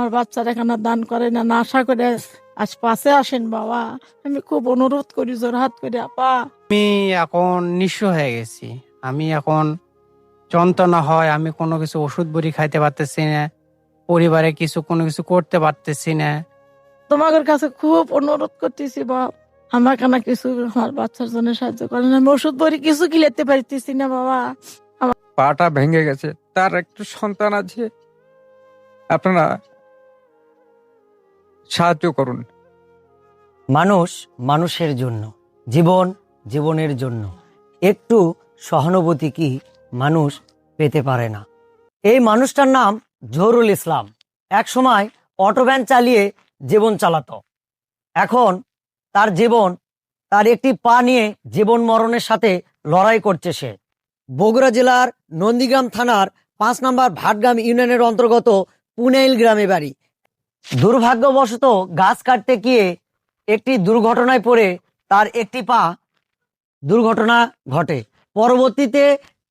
আমার বাচ্চারা এখানে দান করে না না আশা করে আজ পাশে আসেন বাবা। আমি খুব অনুরোধ করি জোরহাত করি আপা। আমি এখন নিঃস্ব হয়ে গেছি। আমি এখন যন্ত্রণা হয় আমি কোনো কিছু ওষুধ বড়ি খাইতে পারতেছি না পরিবারে কিছু কোনো কিছু করতে পারতেছি না। তোমাদের কাছে খুব অনুরোধ করতেছি বাপ। আমার কেন কিছু আমার বাচ্চার জন্য সাহায্য করেন আমি ওষুধ বড়ি কিছু কিলাতে পারতেছি না বাবা। পাটা ভেঙে গেছে। তার একটু সন্তান আছে। আপনারা সাহায্য করুন। মানুষ মানুষের জন্য, জীবন জীবনের জন্য। একটু সহানুভূতি কি মানুষ পেতে পারে না। এই মানুষটার নাম জহরুল ইসলাম। এক সময় অটো ভ্যান চালিয়ে জীবন চালাতো। এখন তার জীবন, তার একটি পা নিয়ে জীবন মরণের সাথে লড়াই করছে সে। বগুড়া জেলার নন্দীগ্রাম থানার পাঁচ নম্বর ভাটগ্রাম ইউনিয়নের অন্তর্গত পুনেইল গ্রামে বাড়ি। দুর্ভাগ্যবশত গাছ কাটতে গিয়ে একটি দুর্ঘটনায় পড়ে তার একটি পা দুর্ঘটনা ঘটে। পরবর্তীতে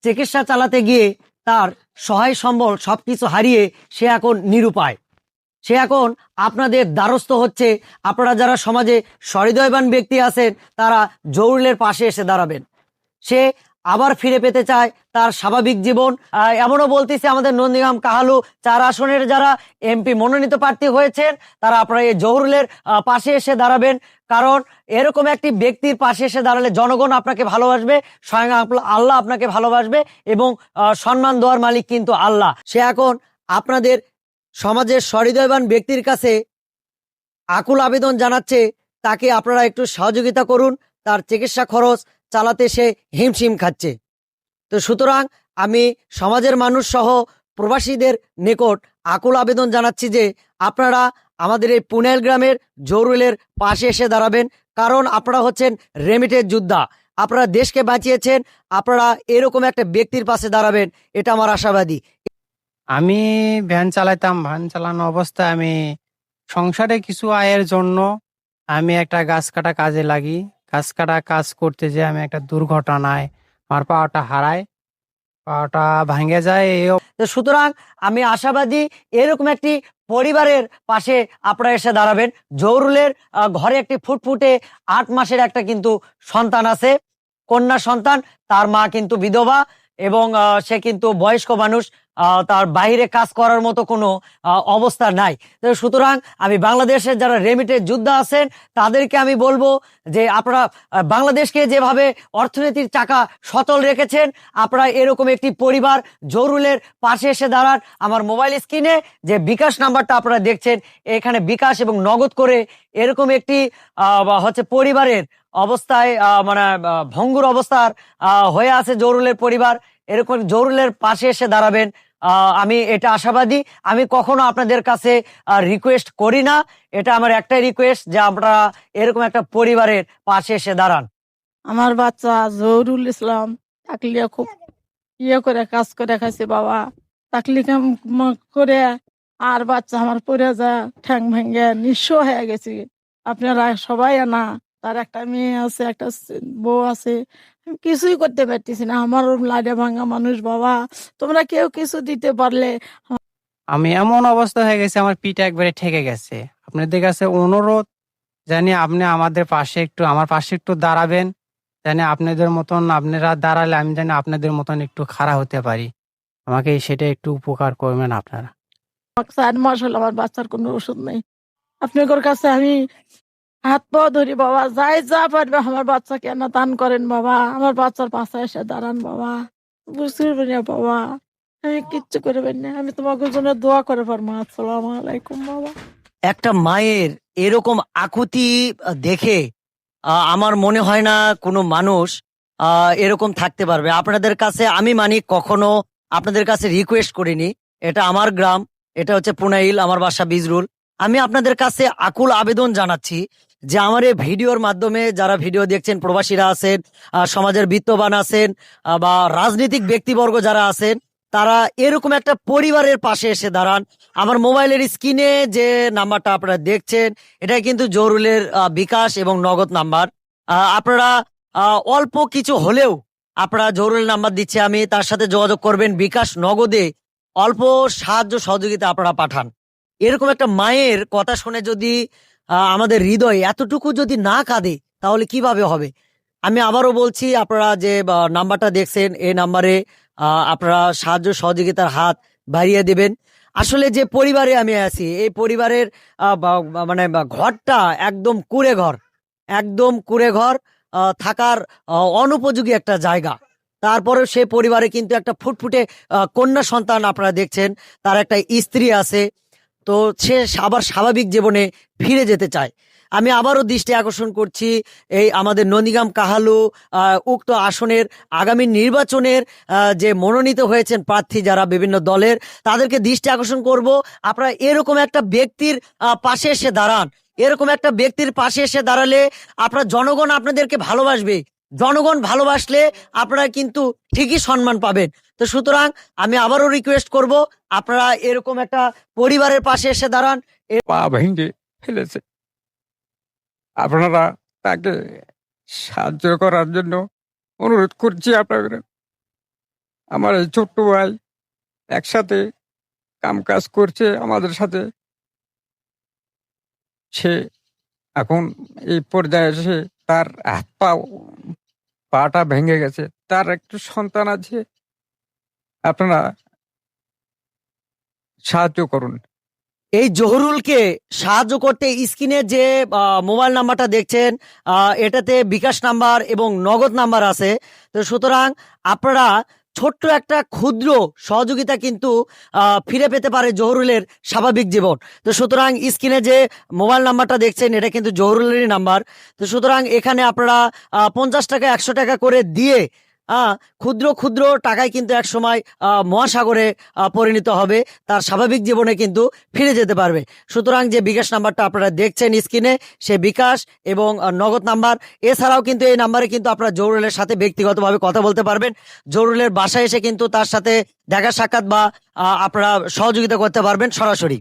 চিকিৎসা চালাতে গিয়ে তার সহায় সম্বল সবকিছু হারিয়ে সে এখন নিরুপায়। সে এখন আপনাদের দ্বারস্থ হচ্ছে। আপনারা যারা সমাজে সহৃদয়বান ব্যক্তি আছেন, তারা জৌরুলের পাশে এসে দাঁড়াবেন। সে আবার ফিরে পেতে চায় তার স্বাভাবিক জীবন। এমনও বলতেছে আমাদের নন্দীগ্রাম কাহালু। চার আসনের যারা এমপি মনোনীত প্রার্থী হয়েছেন, তারা আপনারা এই জহুরুলের পাশে এসে দাঁড়াবেন। কারণ এরকম একটি ব্যক্তির পাশে এসে দাঁড়ালে জনগণ আপনাকে ভালোবাসবে, স্বয়ং আল্লাহ আপনাকে ভালোবাসবে এবং সম্মান দেওয়ার মালিক কিন্তু আল্লাহ। সে এখন আপনাদের সমাজের সহৃদয়বান ব্যক্তির কাছে আকুল আবেদন জানাচ্ছে, তাকে আপনারা একটু সহযোগিতা করুন। তার চিকিৎসা খরচ চালাতে সে হিমশিম খাচ্ছে। তো সুতরাং আমি সমাজের মানুষ সহ প্রবাসীদের নিকট আকুল আবেদন জানাচ্ছি যে আপনারা আমাদের এই পুনেল গ্রামের জরুলের পাশে এসে দাঁড়াবেন। কারণ আপনারা হচ্ছেন রেমিটের যোদ্ধা। আপনারা দেশকে বাঁচিয়েছেন, আপনারা এরকম একটা ব্যক্তির পাশে দাঁড়াবেন, এটা আমার আশাবাদী। আমি ভ্যান চালাইতাম, ভ্যান চালানো অবস্থায় আমি সংসারে কিছু আয়ের জন্য আমি একটা গাছ কাটা কাজে লাগি। গাছ কাটা কাজ করতে যে আমি একটা দুর্ঘটনায় আমার পাওয়াটা হারাই পাওয়াটা ভাঙে যায় সুতরাং আমি আশাবাদী এরকম একটি পরিবারের পাশে আপনারা এসে দাঁড়াবেন। জৌরুলের ঘরে একটি ফুটফুটে আট মাসের একটা কিন্তু সন্তান আছে। কন্যা সন্তান, তার মা কিন্তু বিধবা এবং সে কিন্তু বয়স্ক মানুষ। তার বাইরে কাজ করার মতো কোনো অবস্থা নাই। সুতরাং আমি বাংলাদেশের যারা রেমিটের যোদ্ধা আছেন, তাদেরকে আমি বলব যে আপনারা বাংলাদেশকে যেভাবে অর্থনীতির চাকা সচল রেখেছেন, আপনারা এরকম একটি পরিবার জরুলের পাশে এসে দাঁড়ান। আমার মোবাইল স্ক্রিনে যে বিকাশ নাম্বারটা আপনারা দেখছেন, এখানে বিকাশ এবং নগদ করে এরকম একটি হচ্ছে পরিবারের অবস্থায় মানে ভঙ্গুর অবস্থার হয়ে আছে জরুলের পরিবার। এরকম জরুলের পাশে এসে দাঁড়াবেন। আমি এটা আশাবাদী। আমি কখনো আপনাদের কাছে রিকোয়েস্ট করি না। এটা আমার একটাই রিকোয়েস্ট যে আমরা এরকম একটা পরিবারের পাশে এসে দাঁড়ান। আমার বাচ্চা জহুরুল ইসলাম তাকলিয়া খুব ইয়ে করে, কাজ করে খাইছে বাবা। তাকলি করে আর বাচ্চা আমার পড়ে যা ঠ্যাং ভেঙে নিঃস্ব হয়ে গেছে। আপনারা সবাই না তার একটা মেয়ে আছে একটা বউ আছে। আমি কিছুই করতে পারতেছি না। আমার লাডে ভাঙা মানুষ বাবা। তোমরা কেউ কিছু দিতে পারলে আমি এমন অবস্থা হয়ে গেছে আমার পিঠে একবারে ঠেকে গেছে। আপনাদের কাছে অনুরোধ জানি আপনি আমাদের পাশে একটু আমার পাশে একটু দাঁড়াবেন। জানি আপনাদের মতন আপনারা দাঁড়ালে আমি জানি আপনাদের মতন একটু খাড়া হতে পারি। আমাকে সেটা একটু উপকার করবেন আপনারা। চার মাস হলো আমার বাচ্চার কোনো ওষুধ নেই। আপনাদের কাছে আমি হাত পা ধরি বাবা, যাই যা পারবে আমার বাচ্চাকে না দান করেন বাবা, আমার বাচ্চার পাশে এসে দাঁড়ান বাবা। বুঝতে পারি না বাবা, আমি কিচ্ছু করবেন না, আমি তোমাকে জন্য দোয়া করে পারব। আসসালাম আলাইকুম বাবা। একটা মায়ের এরকম আকুতি দেখে আমার মনে হয় না কোনো মানুষ এরকম থাকতে পারবে। আপনাদের কাছে আমি মানি কখনো, আপনাদের কাছে রিকোয়েস্ট করিনি। এটা আমার গ্রাম, এটা হচ্ছে পুনাইল, আমার বাসা বিজরুল। আমি আপনাদের কাছে আকুল আবেদন জানাচ্ছি যে আমার এই ভিডিওর মাধ্যমে যারা ভিডিও দেখছেন, প্রবাসীরা আছেন সমাজের বিত্তবান আছেন বা রাজনৈতিক ব্যক্তিবর্গ যারা আছেন, তারা এরকম একটা পরিবারের পাশে এসে দাঁড়ান। আমার মোবাইলের স্ক্রিনে যে নাম্বারটা আপনারা দেখছেন এটা কিন্তু জরুলের বিকাশ এবং নগদ নাম্বার। আপনারা অল্প কিছু হলেও আপনারা জরুরি নাম্বার দিচ্ছে আমি, তার সাথে যোগাযোগ করবেন বিকাশ নগদে। অল্প সাহায্য সহযোগিতা আপনারা পাঠান। এরকম একটা মায়ের কথা শুনে যদি আমাদের হৃদয় এতটুকু যদি না কাঁদে, তাহলে কীভাবে হবে? আমি আবারও বলছি, আপনারা যে নাম্বারটা দেখছেন এই নাম্বারে আপনারা সাহায্য সহযোগিতার হাত বাড়িয়ে দেবেন। আসলে যে পরিবারে আমি আছি, এই পরিবারের মানে ঘরটা একদম কুড়ে ঘর। একদম কুড়ে ঘর থাকার অনুপযোগী একটা জায়গা। তারপরেও সে পরিবারে কিন্তু একটা ফুটফুটে কন্যা সন্তান আপনারা দেখছেন, তার একটা স্ত্রী আছে। তো সে আবার স্বাভাবিক জীবনে ফিরে যেতে চায়। আমি আবারও দৃষ্টি আকর্ষণ করছি এই আমাদের নন্দীগ্রাম কাহালু উক্ত আসনের আগামী নির্বাচনের যে মনোনীত হয়েছেন প্রার্থী যারা বিভিন্ন দলের, তাদেরকে দৃষ্টি আকর্ষণ করব। আপনারা এরকম একটা ব্যক্তির পাশে এসে দাঁড়ান। এরকম একটা ব্যক্তির পাশে এসে দাঁড়ালে আপনার জনগণ আপনাদেরকে ভালোবাসবে। জনগণ ভালোবাসলে আপনারা কিন্তু ঠিকই সম্মান পাবেন। তো সুতরাং আমি আবারও রিকোয়েস্ট করব, আপনারা এরকম একটা পরিবারের পাশে এসে দাঁড়ান। পা ভেঙে ফেলেছে। আপনারা তাকে সাহায্য করার জন্য অনুরোধ করছি আপনাদের। আমার এই ছোট্ট ভাই একসাথে কাম কাজ করছে আমাদের সাথে। সে এখন এই পর্যায়ে এসে তার হাত পা পাটা ভেঙে গেছে। তার একটু সন্তান আছে। আপনারা সাহায্য করুন। এই জহরুলকে সাহায্য করতে স্ক্রিনে যে মোবাইল নাম্বারটা দেখছেন এটাতে বিকাশ নাম্বার এবং নগদ নাম্বার আছে। তো সুতরাং আপনারা ছোট্ট একটা ক্ষুদ্র সহযোগিতা কিন্তু ফিরে পেতে পারে জহরুলের স্বাভাবিক জীবন। তো সুতরাং স্ক্রিনে যে মোবাইল নাম্বারটা দেখছেন, এটা কিন্তু জহরুলেরই নাম্বার। তো সুতরাং এখানে আপনারা পঞ্চাশ টাকা, একশো টাকা করে দিয়ে ক্ষুদ্র ক্ষুদ্র টাকায় কিন্তু এক সময় মহাসাগরে পরিণত হবে। তার স্বাভাবিক জীবনে কিন্তু ফিরে যেতে পারবে। সুতরাং যে বিকাশ নাম্বারটা আপনারা দেখছেন স্ক্রিনে, সে বিকাশ এবং নগদ নাম্বার। এছাড়াও কিন্তু এই নাম্বারে কিন্তু আপনারা জরুলের সাথে ব্যক্তিগতভাবে কথা বলতে পারবেন। জরুলের বাসায় এসে কিন্তু তার সাথে দেখা সাক্ষাৎ বা আপনারা সহযোগিতা করতে পারবেন সরাসরি।